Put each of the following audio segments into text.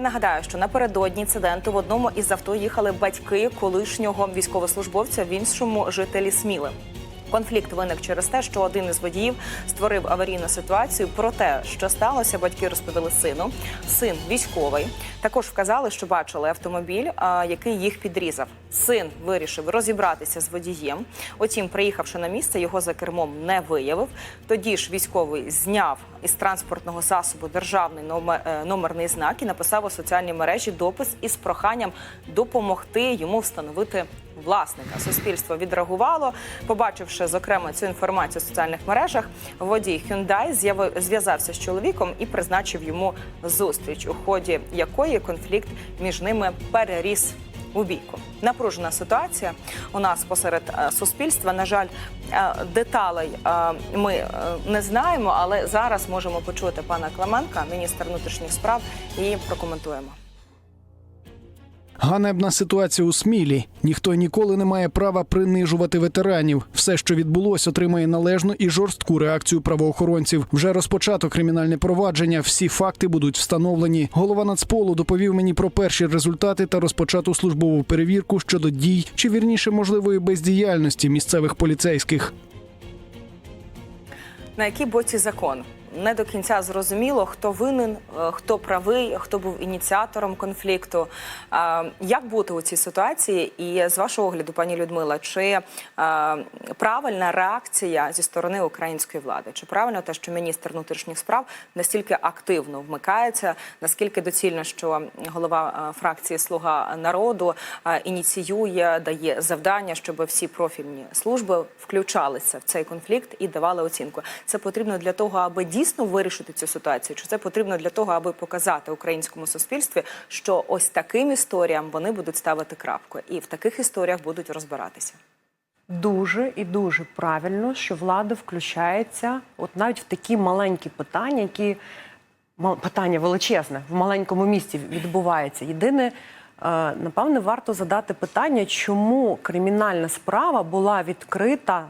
Нагадаю, що напередодні інциденту в одному із авто їхали батьки колишнього військовослужбовця, в іншому жителі Сміли. Конфлікт виник через те, що один із водіїв створив аварійну ситуацію. Про те, що сталося, батьки розповіли сину. Син військовий. Також вказали, що бачили автомобіль, який їх підрізав. Син вирішив розібратися з водієм. Утім, приїхавши на місце, його за кермом не виявив. Тоді ж військовий зняв із транспортного засобу державний е, номерний знак і написав у соціальній мережі допис із проханням допомогти йому встановити власника. Суспільство відреагувало, побачивши зокрема цю інформацію в соціальних мережах. Водій Hyundai зв'язався з чоловіком і призначив йому зустріч, у ході якої конфлікт між ними переріс у бійку. Напружена ситуація у нас посеред е, суспільства. На жаль, е, деталей е, ми не знаємо, але зараз можемо почути пана Клименка, міністр внутрішніх справ, і прокоментуємо. Ганебна ситуація у Смілі. Ніхто ніколи не має права принижувати ветеранів. Все, що відбулося, отримає належну і жорстку реакцію правоохоронців. Вже розпочато кримінальне провадження. Всі факти будуть встановлені. Голова Нацполу доповів мені про перші результати та розпочату службову перевірку щодо дій чи вірніше можливої бездіяльності місцевих поліцейських. На якій боці закон? Не до кінця зрозуміло, хто винен, е, хто правий, хто був ініціатором конфлікту. Як бути у цій ситуації? І з вашого огляду, пані Людмила, чи е, правильна реакція зі сторони української влади? Чи правильно те, що міністр внутрішніх справ настільки активно вмикається? Наскільки доцільно, що голова е, фракції Слуга народу е, ініціює, дає завдання, щоб всі профільні служби включалися в цей конфлікт і давали оцінку? Це потрібно для того, аби дійсно вирішити цю ситуацію? Чи це потрібно для того, аби показати українському суспільстві, що ось таким історіям вони будуть ставити крапку, і в таких історіях будуть розбиратися? Дуже і дуже правильно, що влада включається, от навіть в такі маленькі питання, які питання величезне в маленькому місті відбувається. Єдине, е, напевне, варто задати питання, чому кримінальна справа була відкрита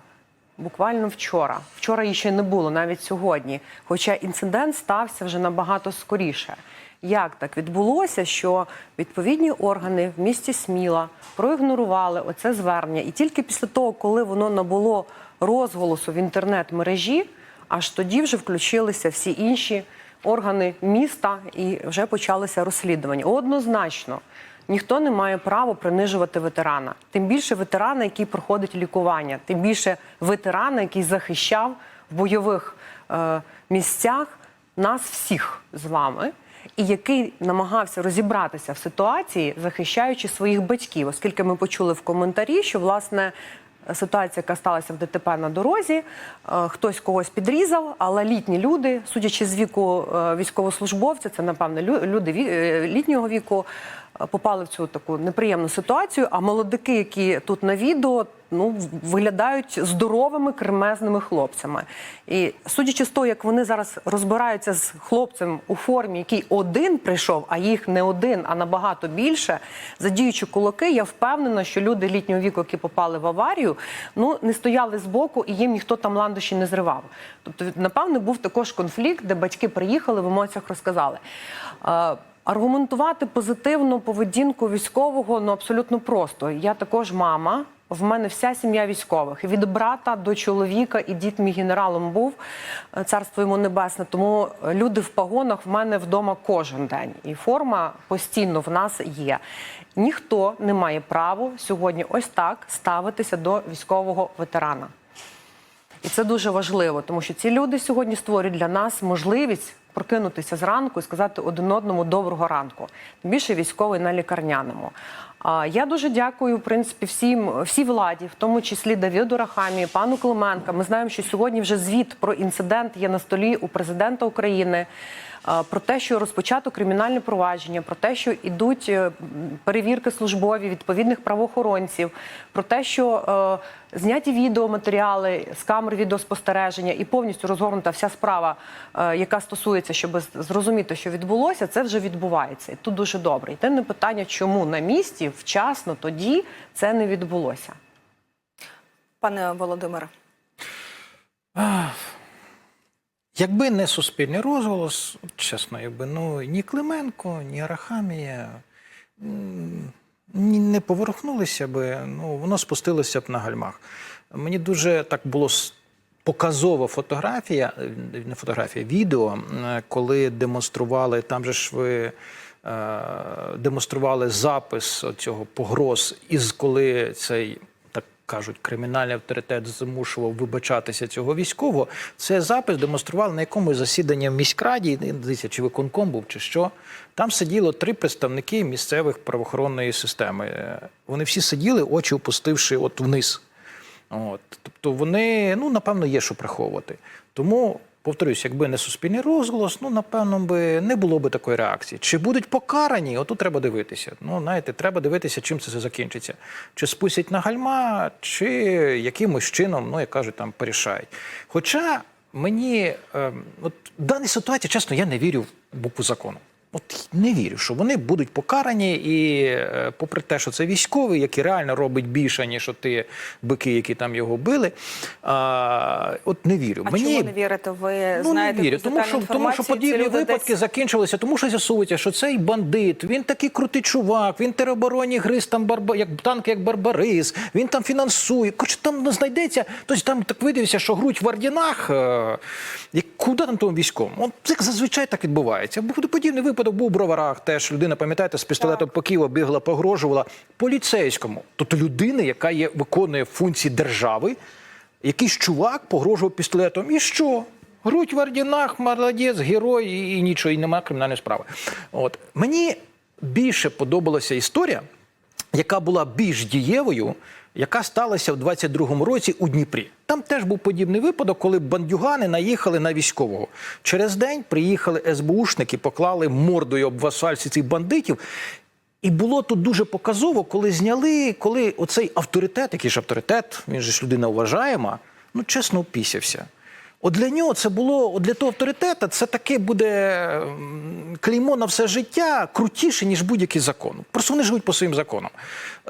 буквально вчора. Вчора її ще не було, навіть сьогодні. Хоча інцидент стався вже набагато скоріше. Як так відбулося, що відповідні органи в місті Сміла проігнорували оце звернення, і тільки після того, коли воно набуло розголосу в інтернет-мережі, аж тоді вже включилися всі інші органи міста і вже почалося розслідування. Однозначно, ніхто не має права принижувати ветерана. Тим більше ветерана, який проходить лікування, тим більше ветерана, який захищав в бойових е, місцях нас всіх з вами. І який намагався розібратися в ситуації, захищаючи своїх батьків, оскільки ми почули в коментарі, що власне ситуація, яка сталася в ДТП на дорозі, е, хтось когось підрізав, але літні люди, судячи з віку е, військовослужбовця, це напевно лю- люди е, літнього віку, попали в цю таку неприємну ситуацію. А молодики, які тут на відео, ну виглядають здоровими кремезними хлопцями. І судячи з того, як вони зараз розбираються з хлопцем у формі, який один прийшов, а їх не один, а набагато більше, задіючи кулаки, я впевнена, що люди літнього віку, які попали в аварію, ну не стояли збоку і їм ніхто там ландиші не зривав. Тобто, напевно, був також конфлікт, де батьки приїхали в емоціях розказали. Аргументувати позитивну поведінку військового ну абсолютно просто. Я також мама. В мене вся сім'я військових від брата до чоловіка, і дід мій генералом був е, царство йому небесне. Тому люди в погонах в мене вдома кожен день, і форма постійно в нас є. Ніхто не має права сьогодні ось так ставитися до військового ветерана. І це дуже важливо, тому що ці люди сьогодні створюють для нас можливість прокинутися зранку і сказати один одному доброго ранку. Більше військовий на лікарняному. Я дуже дякую, в принципі, всім всій владі, в тому числі Давіду Рахамі, пану Клименка. Ми знаємо, що сьогодні вже звіт про інцидент є на столі у президента України. Про те, що розпочато кримінальне провадження, про те, що йдуть е, перевірки службові відповідних правоохоронців, про те, що е, зняті відеоматеріали з камер відеоспостереження і повністю розгорнута вся справа, е, яка стосується, щоб зрозуміти, що відбулося, це вже відбувається. І тут дуже добре. Єдине питання, чому на місці вчасно тоді це не відбулося. Пане Володимире, Якби не суспільний розголос, чесно, якби ну ні Клименко, ні Арахамія ні- не поворухнулися би, ну воно спустилося б на гальмах. Мені дуже так було показова фотографія, е, не фотографія, відео, е, коли демонстрували, там же ж ви. Е, Демонстрували запис цього погроз, із коли цей кажуть, кримінальний авторитет змушував вибачатися цього військового. Це запис демонстрували на якомусь засіданні в міськраді, здається, чи виконком був, чи що. Там сиділо три представники місцевих правоохоронної системи. Е, Вони всі сиділи, очі опустивши от вниз. От. Тобто вони, ну, напевно, є що приховувати. Тому, повторюсь, якби не суспільний розголос, ну, напевно, би не було би такої реакції. Чи будуть покарані? Отут треба дивитися. Ну, знаєте, треба дивитися, чим це все закінчиться. Чи спустять на гальма, чи якимось чином, ну, як кажуть, там порішають. Хоча мені, е, от в даній ситуації, чесно, я не вірю в букву закону. От не вірю, що вони будуть покарані, і е, попри те, що це військовий, який реально робить більше, ніж ті бики, які там його били. А, от не вірю. А Мені чому не вірите? Ви Ну, знаєте не вірю, тому що, тому що подібні випадки десь- закінчилися, тому що з'ясується, що цей бандит, він такий крутий чувак, він теробороні гриз там барба, як танк, як барбарис, він там фінансує. Коротше, там не знайдеться. Тобто там так видився, що грудь в ордінах. Е, куди там тому військовому? От це зазвичай так відбувається. Буде подібний випадок був у броварах. Теж людина, пам'ятаєте, з пістолетом по Києву бігла, погрожувала поліцейському. Тобто людини, яка є, виконує функції держави, якийсь чувак погрожував пістолетом. І що? Грудь в ордінах, молодець, герой, і, і нічого, і немає кримінальної справи. От. Мені більше подобалася історія, яка була більш дієвою, яка сталася в 22-му році у Дніпрі. Там теж був подібний випадок, коли бандюгани наїхали на військового. Через день приїхали СБУшники, поклали мордою об асфальт цих бандитів. І було тут дуже показово, коли зняли, коли оцей авторитет, який ж авторитет, він же ж людина уважаєма, ну чесно опісявся. От для нього це було, от для того авторитета, це таке буде клеймо на все життя крутіше, ніж будь-який закон. Просто вони живуть по своїм законам.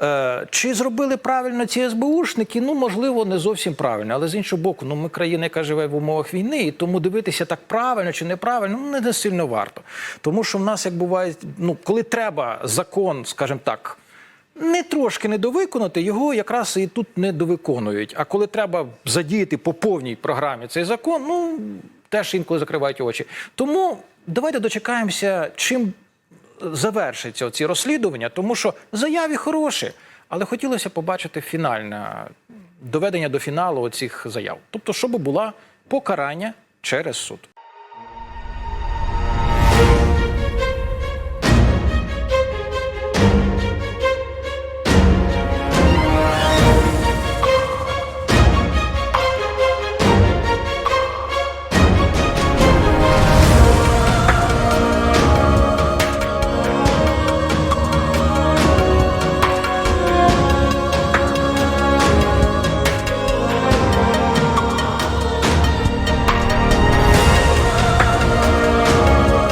Е, чи зробили правильно ці СБУшники? Ну, можливо, не зовсім правильно. Але з іншого боку, ну ми країна, яка живе в умовах війни, і тому дивитися так правильно чи неправильно, ну не сильно варто. Тому що в нас, як буває, ну коли треба закон, скажімо так. Не трошки недовиконати, його якраз і тут не довиконують. А коли треба задіяти по повній програмі цей закон, ну теж інколи закривають очі. Тому давайте дочекаємося, чим завершиться ці розслідування, тому що заяви хороші, але хотілося побачити фінальне доведення до фіналу цих заяв. Тобто, щоб була покарання через суд.